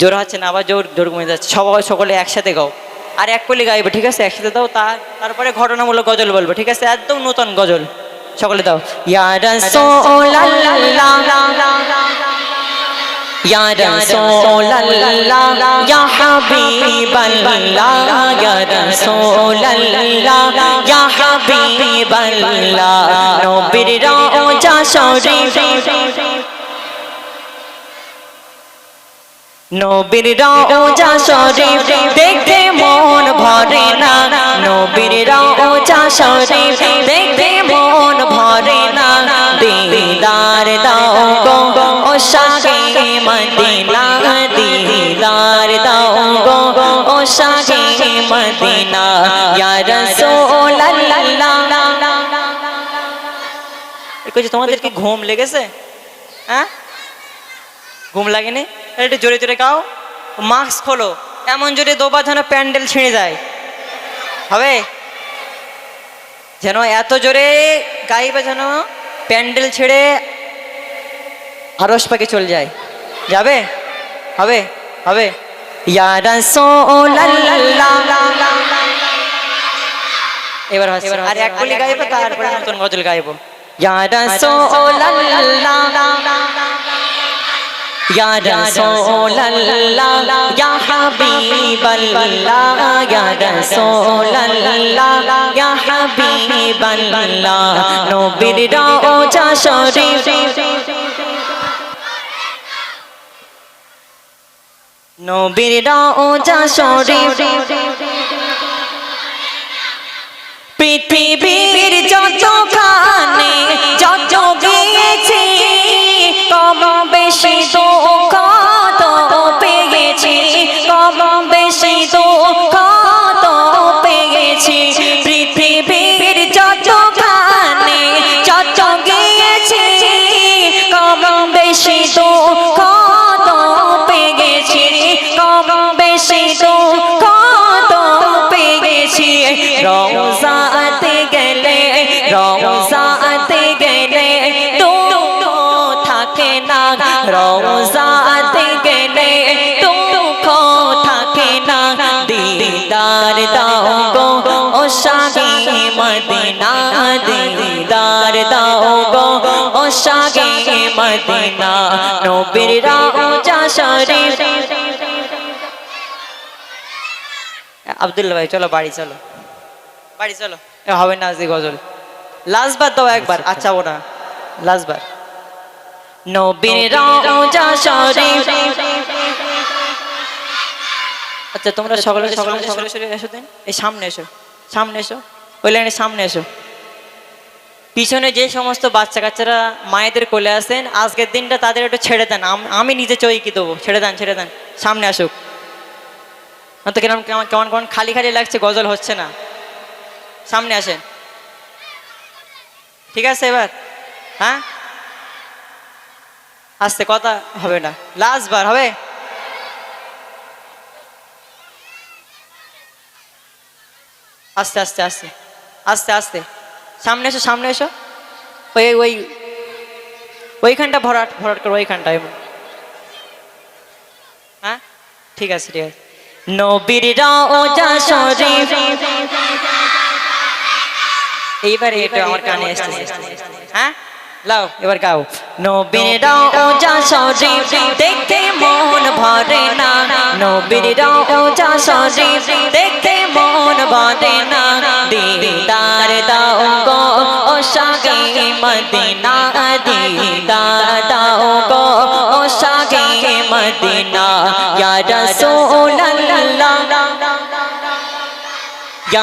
জোর হচ্ছে না আবার জোর জোর কমে যাচ্ছে। সবাই সকলে একসাথে গাও। আর এক কলি গাইবে ঠিক আছে? একসাথে দাও তা তারপরে ঘটনামূলক গজল বলবে ঠিক আছে? একদম নতুন গজল। সকলে দাও। ইয়ারা ইয়া রাসূলাল্লাহ ইয়া রাসূলাল্লাহ ইয়া হাবিবাল্লাহ ইয়া রাসূলাল্লাহ ইয়া হাবিবাল্লাহ নবীর রওজা শরীফ, নবীর রওজা শরীফ দেখতে মন ভরে না। নবীর রওজা শরীফ তোমাদের কি ঘুম লেগেছে? হ্যাঁ? ঘুম লাগেনি? একটু জোরে জোরে গাও। মাস্ক খোলো। এমন জোরে দোবার যেন প্যান্ডেল ছিঁড়ে যায়। হবে? যেন এত জোরে গাইবে যেন প্যান্ডেল ছেড়ে আরস পাকে চলে যায়। যাবে? হবে? হবে? ইয়া রাসূলুল্লাহ এবার আর এক কলি গাইবো তারপরে নতুন গজল গাইবো। ইয়া রাসূলুল্লাহ ইয়া রাসূলুল্লাহ ইয়া হাবিবাল্লাহ। ইয়া রাসূলুল্লাহ ইয়া হাবিবাল্লাহ। নবীর রওজা শরীফ। নবীর রওজা শরীফ। beat, beep না রওজাতে গেলে দুঃখ থাকে না দিদার দাও গো ও শাহে মদিনা দিদার দাও গো ও শাহে মদিনা নবীর রওজা শরীফ আব্দুল্লাহ ভাই চলো বাড়ি চলো বাড়ি চলো এ হবে না আজকে গজল লাস্ট বার দাও একবার আচ্ছা ওটা লাস্ট বার নবীর রওজা শরীফ। আচ্ছা তোমরা সকলে সকলে সকলে সকলে এসো দিন। এই সামনে এসো সামনে এসো। ওই লাইনের সামনে এসো। পিছনে যে সমস্ত বাচ্চা কাচ্চারা মায়েদের কোলে আসেন আজকের দিনটা তাদের একটু ছেড়ে দেন। আম- আমি নিজে চৈকি দেবো। ছেড়ে দেন ছেড়ে দেন। সামনে আসুক। না তো কেমন কেমন কেমন কেমন খালি খালি লাগছে গজল হচ্ছে না। সামনে আসেন। ঠিক আছে এবার? হ্যাঁ? আস্তে কথা হবে না। লাস্ট বার হবে? আস্তে আস্তে আস্তে আস্তে আস্তে। সামনে এসো সামনে এসো। ওই ওই ওইখানটা ভরাট ভরাট করো ওইখানটা হ্যাঁ? ঠিক আছে ঠিক আছে। নবীর এইবার এটা আমার কানে হ্যাঁ? লাও। এবার গাও। নবীর রওজা শরীফ দেখে মন ভরে না। নবীর রওজা শরীফ দেখে মন ভরে না। দিদার দাও গো ও সাগে মদিনা দিদার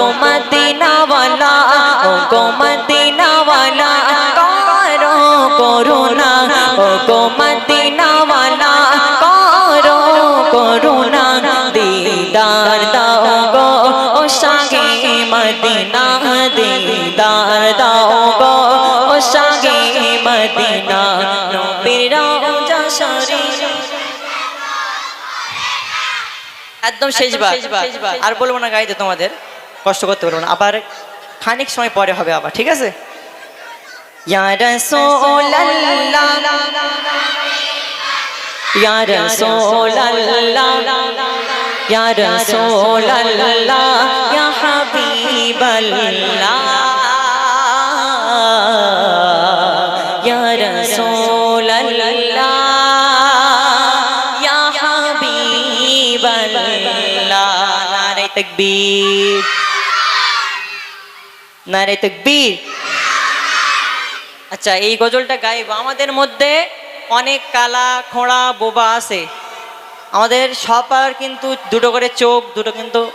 ও মদিনাওয়ালা ও মদিনাওয়ালা করো করুণা ও মদিনাওয়ালা করো করুণা দিদার দাও গো ও সাগে মদিনা দিদার দাও গো ও সাগে মদিনা একদম শেষবার। আর বলব না গাইতে তোমাদের। কষ্ট করতে বলব না। আবার খানিক সময় পরে হবে আবার ঠিক আছে? ইয়া রাসূলুল্লাহ ইয়া রাসূলুল্লাহ ইয়া রাসূলুল্লাহ ইয়া হাবিবাল্লাহ ইয়া রাসূলুল্লাহ ইয়া হাবিবাল্লাহ নারে তাকবীর নারে তকবীর। আচ্ছা এই গজলটা গাইব। আমাদের মধ্যে অনেক কালা, খোঁড়া, বোবা আছে। আমাদের সবার কিন্তু দুটো করে চোখ, দুটো কিন্তু